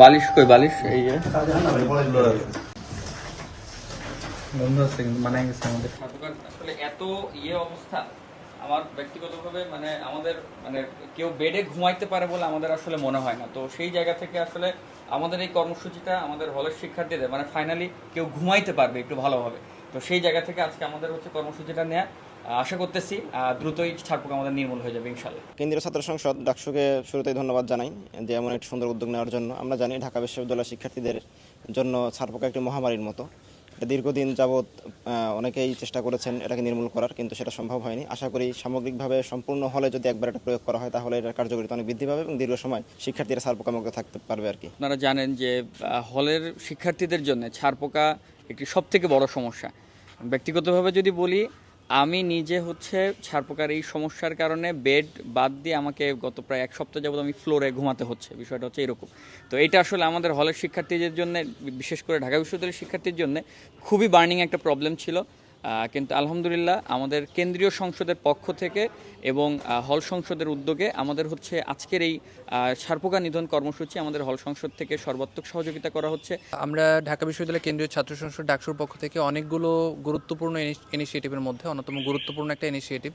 বালিশ কই বালিশ? এই যে। বন্ধ আছে কিন্তু মানায় গেছে আমাদের। আসলে এত ইয়ে অবস্থা আমার ব্যক্তিগতভাবে মানে আমাদের মানে কেউ বেডে ঘুমাইতে পারে বলে আমাদের আসলে মনে হয় না। তো সেই জায়গা থেকে আসলে আমাদের এই কর্মসূচিটা আমাদের হলের শিক্ষার্থীদের মানে ফাইনালি কেউ ঘুমাইতে পারবে একটু ভালোভাবে। তো সেই জায়গা থেকে আজকে আমাদের হচ্ছে কর্মসূচিটা নেওয়া আশা করতেছি দ্রুতই ছাড়পোকা আমাদের নির্মূল হয়ে যাবে ইনশাল্লাহ কেন্দ্রীয় ছাত্র সংসদ ডাকসুকে শুরুতেই ধন্যবাদ জানাই যে এমন একটি সুন্দর উদ্যোগ নেওয়ার জন্য। আমরা জানি ঢাকা বিশ্ববিদ্যালয় শিক্ষার্থীদের জন্য ছাড়পোকা একটি মহামারীর মতো। দীর্ঘদিন যাবৎ অনেকেই চেষ্টা করেছেন এটাকে নির্মূল করার, কিন্তু সেটা সম্ভব হয়নি। আশা করি সামগ্রিকভাবে সম্পূর্ণ হলে যদি একবার এটা প্রয়োগ করা হয়, তাহলে এটার কার্যকারিতা অনেক বৃদ্ধি পাবে এবং দীর্ঘ সময় শিক্ষার্থীরা ছারপোকা মুক্ত থাকতে পারবে আর কি। আপনারা জানেন যে হলের শিক্ষার্থীদের জন্য ছারপোকা একটি সব থেকে বড় সমস্যা। ব্যক্তিগতভাবে যদি বলি আমি নিজে হচ্ছে ছারপোকার এই সমস্যার কারণে বেড বাদ দিয়ে আমাকে গত প্রায় এক সপ্তাহ যাবত আমি ফ্লোরে ঘুমাতে হচ্ছে। বিষয়টা হচ্ছে এরকম। তো এটা আসলে আমাদের হলের শিক্ষার্থীদের জন্য, বিশেষ করে ঢাকা বিশ্ববিদ্যালয়ের শিক্ষার্থীর জন্য খুবই বার্নিং একটা প্রবলেম ছিল। কিন্তু আলহামদুলিল্লাহ আমাদের কেন্দ্রীয় সংসদের পক্ষ থেকে এবং হল সংসদের উদ্যোগে আমাদের হচ্ছে আজকের এই সারপোকা নিধন কর্মসূচি আমাদের হল সংসদ থেকে সর্বাত্মক সহযোগিতা করা হচ্ছে। আমরা ঢাকা বিশ্ববিদ্যালয় কেন্দ্রীয় ছাত্র সংসদ ডাকসুর পক্ষ থেকে অনেকগুলো গুরুত্বপূর্ণ ইনিশিয়েটিভের মধ্যে অন্যতম গুরুত্বপূর্ণ একটা ইনিশিয়েটিভ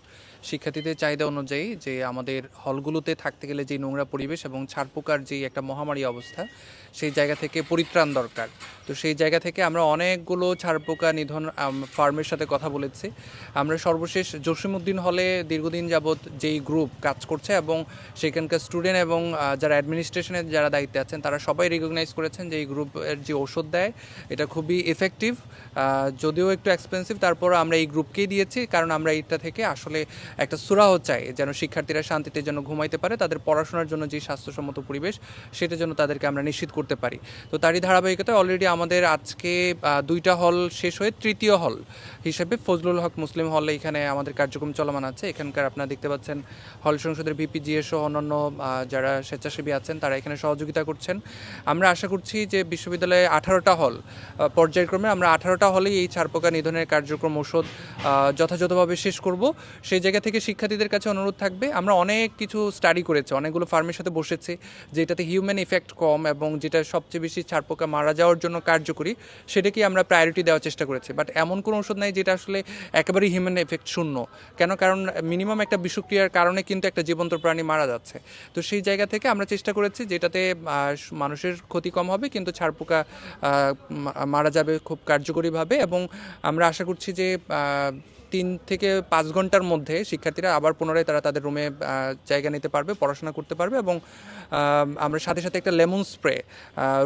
শিক্ষার্থীদের চাহিদা অনুযায়ী যে আমাদের হলগুলোতে থাকতে গেলে যে নোংরা পরিবেশ এবং ছারপোকার যে একটা মহামারী অবস্থা, সেই জায়গা থেকে পরিত্রাণ দরকার। তো সেই জায়গা থেকে আমরা অনেকগুলো ছারপোকা নিধন ফার্মের সাথে কথা বলেছি। আমরা সর্বশেষ জসিমউদ্দিন হলে দীর্ঘদিন যাবৎ যেই গ্রুপ কাজ করছে এবং সেখানকার স্টুডেন্ট এবং যারা অ্যাডমিনিস্ট্রেশনের যারা দায়িত্বে আছেন, তারা সবাই রিকগনাইজ করেছেন যে এই গ্রুপের যে ওষুধ দেয়, এটা খুবই এফেক্টিভ যদিও একটু এক্সপেন্সিভ তারপর আমরা এই গ্রুপকেই দিয়েছি, কারণ আমরা এইটা থেকে আসলে একটা সুরাহ চাই, যেন শিক্ষার্থীরা শান্তিতে যেন ঘুমাইতে পারে, তাদের পড়াশোনার জন্য যে স্বাস্থ্যসম্মত পরিবেশ, সেটা যেন তাদেরকে আমরা নিশ্চিত করতে পারি। তো তারই ধারাবাহিকতায় অলরেডি আমাদের আজকে দুইটা হল শেষ হয়ে তৃতীয় হল হিসেবে ফজলুল হক মুসলিম হলে এখানে আমাদের কার্যক্রম চলমান আছে। এখানকার আপনারা দেখতে পাচ্ছেন হল সংসদের ভিপিজিএ সহ অন্যান্য যারা স্বেচ্ছাসেবী আছেন, তারা এখানে সহযোগিতা করছেন। আমরা আশা করছি যে বিশ্ববিদ্যালয়ে আঠারোটা হল পর্যায়ক্রমে আমরা আঠারোটা হলেই এই ছারপোকা নিধনের কার্যক্রম ওষুধ যথাযথভাবে শেষ করব। সেই জায়গা থেকে শিক্ষার্থীদের কাছে অনুরোধ থাকবে, আমরা অনেক কিছু স্টাডি করেছি, অনেকগুলো ফার্মের সাথে বসেছি, যেটাতে হিউম্যান ইফেক্ট কম এবং যেটা সবচেয়ে বেশি ছারপোকা মারা যাওয়ার জন্য কার্যকরী, সেটাকেই আমরা প্রায়োরিটি দেওয়ার চেষ্টা করেছি। বাট এমন কোনো ওষুধ নাই যেটা আসলে একেবারেই হিউম্যান এফেক্ট শূন্য। কেন? কারণ মিনিমাম একটা বিষক্রিয়ার কারণে কিন্তু একটা জীবন্ত প্রাণী মারা যাচ্ছে। তো সেই জায়গা থেকে আমরা চেষ্টা করেছি যেটাতে মানুষের ক্ষতি কম হবে কিন্তু ছারপোকা আহ, মারা যাবে খুব কার্যকরীভাবে এবং আমরা আশা করছি যে তিন থেকে পাঁচ ঘণ্টার মধ্যে শিক্ষার্থীরা আবার পুনরায় তারা তাদের রুমে জায়গা নিতে পারবে, পড়াশোনা করতে পারবে এবং আমরা সাথে সাথে একটা লেমন স্প্রে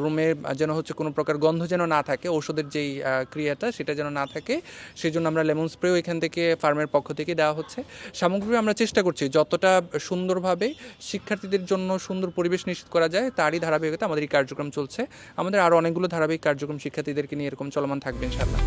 রুমে যেন হচ্ছে কোনো প্রকার গন্ধ যেন না থাকে ওষুধের যেই ক্রিয়াটা সেটা যেন না থাকে সেই জন্য আমরা লেমন স্প্রেও এখান থেকে ফার্মের পক্ষ থেকে দেওয়া হচ্ছে। সামগ্রিকভাবে আমরা চেষ্টা করছি যতটা সুন্দরভাবে শিক্ষার্থীদের জন্য সুন্দর পরিবেশ নিশ্চিত করা যায়, তারই ধারাবাহিকতা আমাদের এই কার্যক্রম চলছে। আমাদের আরও অনেকগুলো ধারাবাহিক কার্যক্রম শিক্ষার্থীদেরকে নিয়ে এরকম চলমান থাকবে ইনশাল্লাহ